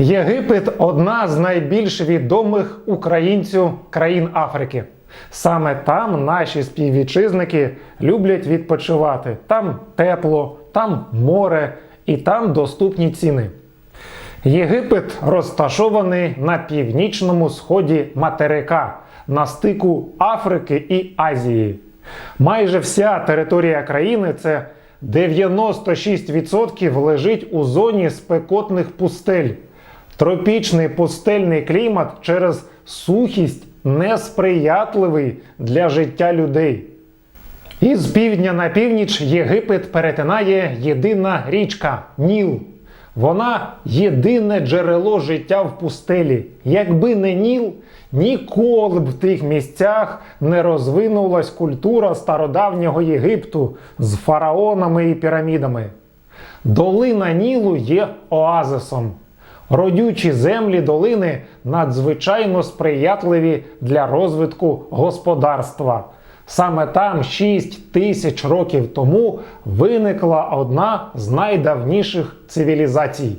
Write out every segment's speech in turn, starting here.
Єгипет одна з найбільш відомих українців країн Африки. Саме там наші співвітчизники люблять відпочивати. Там тепло, там море і там доступні ціни. Єгипет розташований на північному сході материка на стику Африки і Азії. Майже вся територія країни це 96% лежить у зоні спекотних пустель. Тропічний пустельний клімат через сухість несприятливий для життя людей. Із півдня на північ Єгипет перетинає єдина річка Ніл. Вона єдине джерело життя в пустелі. Якби не Ніл, ніколи б в тих місцях не розвинулась культура стародавнього Єгипту з фараонами і пірамідами. Долина Нілу є оазисом. Родючі землі долини надзвичайно сприятливі для розвитку господарства. Саме там 6 тисяч років тому виникла одна з найдавніших цивілізацій.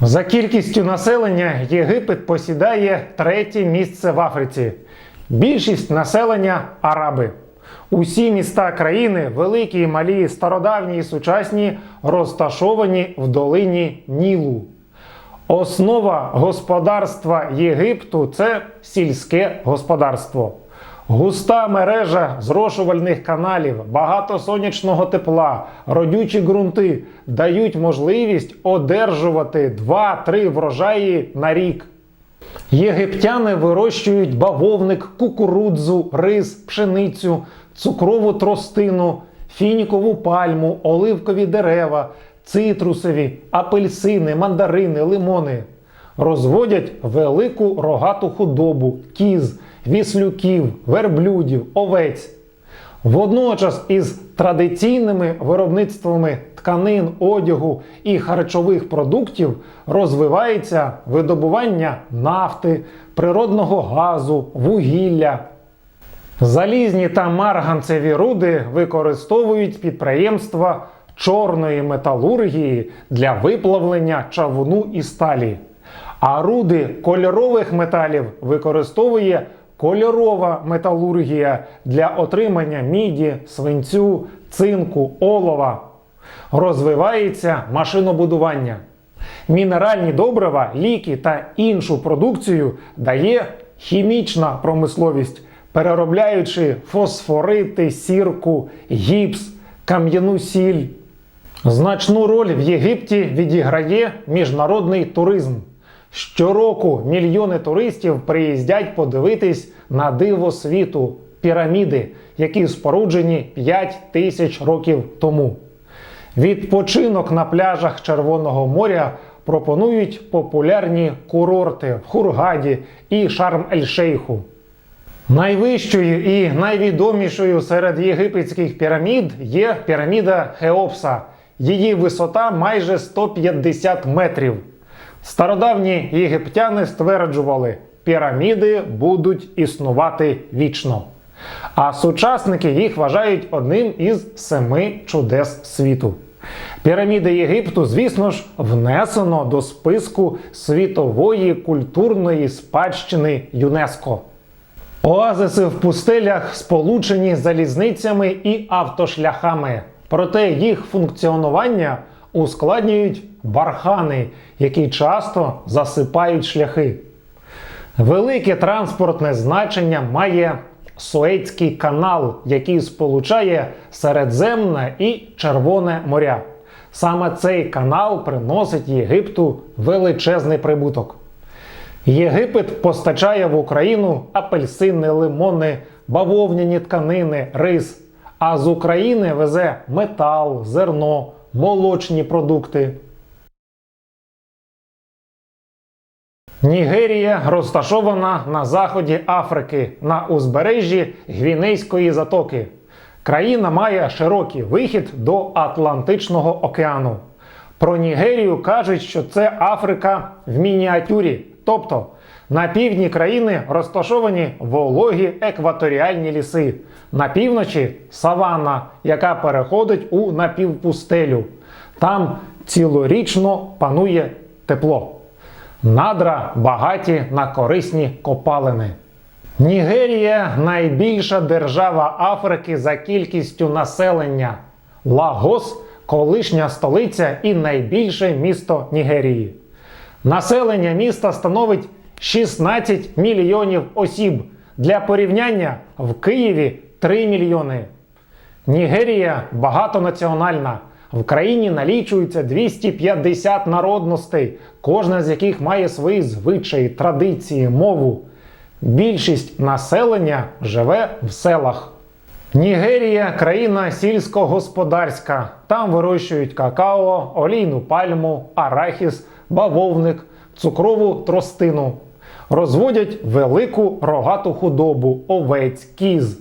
За кількістю населення Єгипет посідає третє місце в Африці. Більшість населення араби. Усі міста країни, великі і малі, стародавні і сучасні, розташовані в долині Нілу. Основа господарства Єгипту це сільське господарство. Густа мережа зрошувальних каналів, багато сонячного тепла, родючі ґрунти дають можливість одержувати 2-3 врожаї на рік. Єгиптяни вирощують бавовник, кукурудзу, рис, пшеницю, цукрову тростину, фінікову пальму, оливкові дерева, цитрусові, апельсини, мандарини, лимони. Розводять велику рогату худобу, кіз, віслюків, верблюдів, овець. Водночас із традиційними виробництвами тканин, одягу і харчових продуктів розвивається видобування нафти, природного газу, вугілля. Залізні та марганцеві руди використовують підприємства чорної металургії для виплавлення чавуну і сталі. А руди кольорових металів використовує кольорова металургія для отримання міді, свинцю, цинку, олова. Розвивається машинобудування. Мінеральні добрива, ліки та іншу продукцію дає хімічна промисловість, переробляючи фосфорити, сірку, гіпс, кам'яну сіль. Значну роль в Єгипті відіграє міжнародний туризм. Щороку мільйони туристів приїздять подивитись на диво світу піраміди, які споруджені 5 тисяч років тому. Відпочинок на пляжах Червоного моря пропонують популярні курорти в Хургаді і Шарм-ель-Шейху. Найвищою і найвідомішою серед єгипетських пірамід є піраміда Хеопса. Її висота майже 150 метрів. Стародавні єгиптяни стверджували, піраміди будуть існувати вічно. А сучасники їх вважають одним із семи чудес світу. Піраміди Єгипту, звісно ж, внесено до списку світової культурної спадщини ЮНЕСКО. Оазиси в пустелях сполучені залізницями і автошляхами. Проте їх функціонування ускладнюють бархани, які часто засипають шляхи. Велике транспортне значення має Суецький канал, який сполучає Середземне і Червоне моря. Саме цей канал приносить Єгипту величезний прибуток. Єгипет постачає в Україну апельсини, лимони, бавовняні тканини, рис. А з України везе метал, зерно, молочні продукти. Нігерія розташована на заході Африки на узбережжі Гвінейської затоки. Країна має широкий вихід до Атлантичного океану. Про Нігерію кажуть, що це Африка в мініатюрі, тобто на півдні країни розташовані вологі екваторіальні ліси, на півночі саванна, яка переходить у напівпустелю. Там цілорічно панує тепло. Надра багаті на корисні копалини. Нігерія найбільша держава Африки за кількістю населення. Лагос колишня столиця і найбільше місто Нігерії. Населення міста становить 16 мільйонів осіб. Для порівняння в Києві 3 мільйони. Нігерія багатонаціональна. В країні налічується 250 народностей, кожна з яких має свої звичаї, традиції, мову. Більшість населення живе в селах. Нігерія країна сільськогосподарська. Там вирощують какао, олійну пальму, арахіс, бавовник, цукрову тростину. Розводять велику рогату худобу, овець, кіз.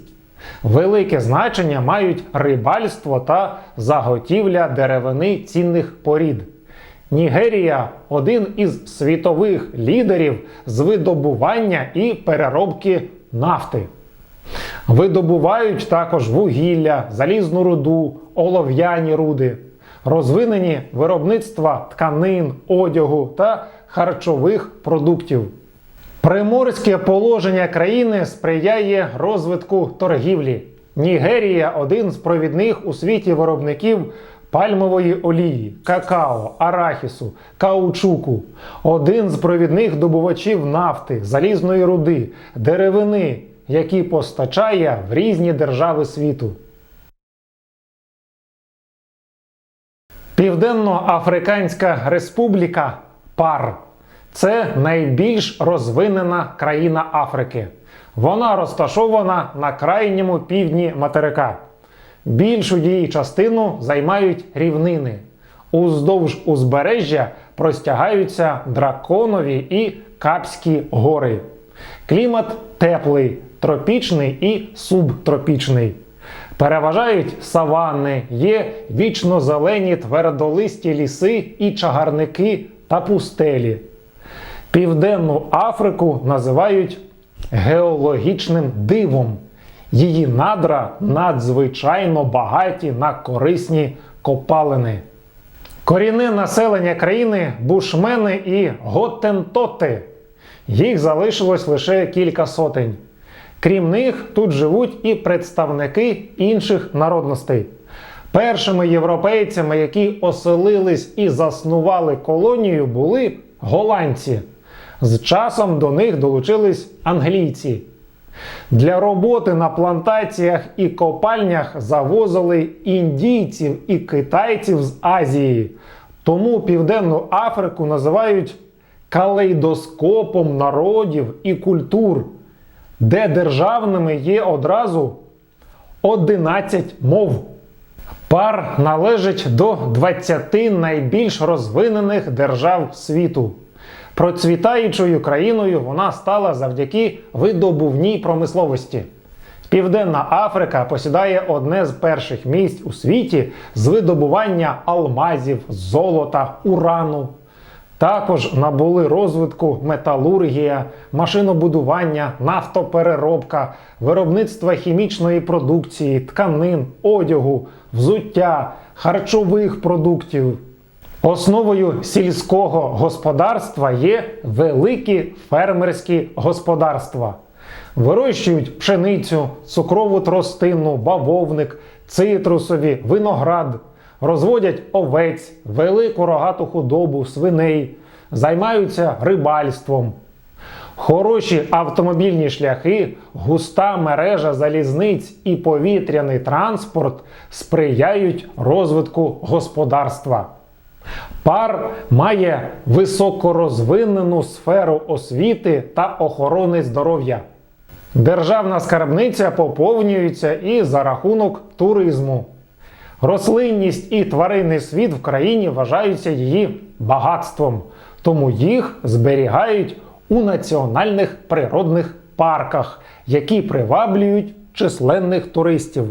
Велике значення мають рибальство та заготівля деревини цінних порід. Нігерія один із світових лідерів з видобування і переробки нафти. Видобувають також вугілля, залізну руду, олов'яні руди, розвинені виробництва тканин, одягу та харчових продуктів. Приморське положення країни сприяє розвитку торгівлі. Нігерія один з провідних у світі виробників пальмової олії, какао, арахісу, каучуку, один з провідних добувачів нафти, залізної руди, деревини, які постачає в різні держави світу. Південно-Африканська Республіка ПАР це найбільш розвинена країна Африки. Вона розташована на крайньому півдні материка. Більшу її частину займають рівнини. Уздовж узбережжя простягаються драконові і Капські гори. Клімат теплий, тропічний і субтропічний. Переважають саванни, є вічно-зелені твердолисті ліси і чагарники та пустелі. Південну Африку називають геологічним дивом. Її надра надзвичайно багаті на корисні копалини. Корінне населення країни бушмени і готентоти. Їх залишилось лише кілька сотень. Крім них, тут живуть і представники інших народностей. Першими європейцями, які оселились і заснували колонію, були голландці. З часом до них долучились англійці. Для роботи на плантаціях і копальнях завозили індійців і китайців з Азії. Тому Південну Африку називають калейдоскопом народів і культур, де державними є одразу 11 мов. Пар належить до 20 найбільш розвинених держав світу. Процвітаючою країною вона стала завдяки видобувній промисловості. Південна Африка посідає одне з перших місць у світі з видобування алмазів, золота, урану. Також набули розвитку металургія, машинобудування, нафтопереробка, виробництво хімічної продукції, тканин, одягу, взуття, харчових продуктів. Основою сільського господарства є великі фермерські господарства. Вирощують пшеницю, цукрову тростину, бавовник, цитрусові, виноград, розводять овець, велику рогату худобу, свиней, займаються рибальством. Хороші автомобільні шляхи, густа мережа залізниць і повітряний транспорт сприяють розвитку господарства. Пар має високорозвинену сферу освіти та охорони здоров'я. Державна скарбниця поповнюється і за рахунок туризму. Рослинність і тваринний світ в країні вважаються її багатством, тому їх зберігають у національних природних парках, які приваблюють численних туристів.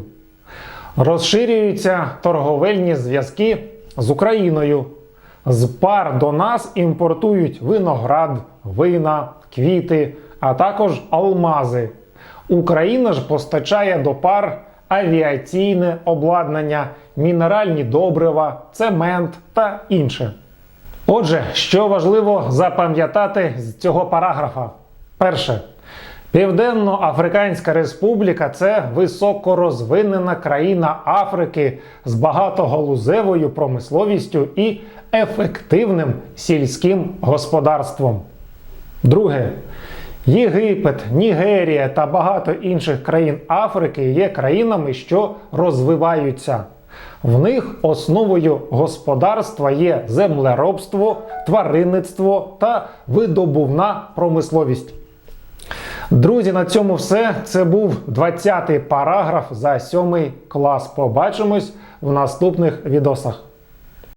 Розширюються торговельні зв'язки з Україною. З пар до нас імпортують виноград, вина, квіти, а також алмази. Україна ж постачає до пар авіаційне обладнання, мінеральні добрива, цемент та інше. Отже, що важливо запам'ятати з цього параграфа? Перше. Південно-Африканська Республіка це високорозвинена країна Африки з багатогалузевою промисловістю і ефективним сільським господарством. Друге. Єгипет, Нігерія та багато інших країн Африки є країнами, що розвиваються. В них основою господарства є землеробство, тваринництво та видобувна промисловість. Друзі, на цьому все. Це був 20-й параграф за 7 клас. Побачимось в наступних відосах.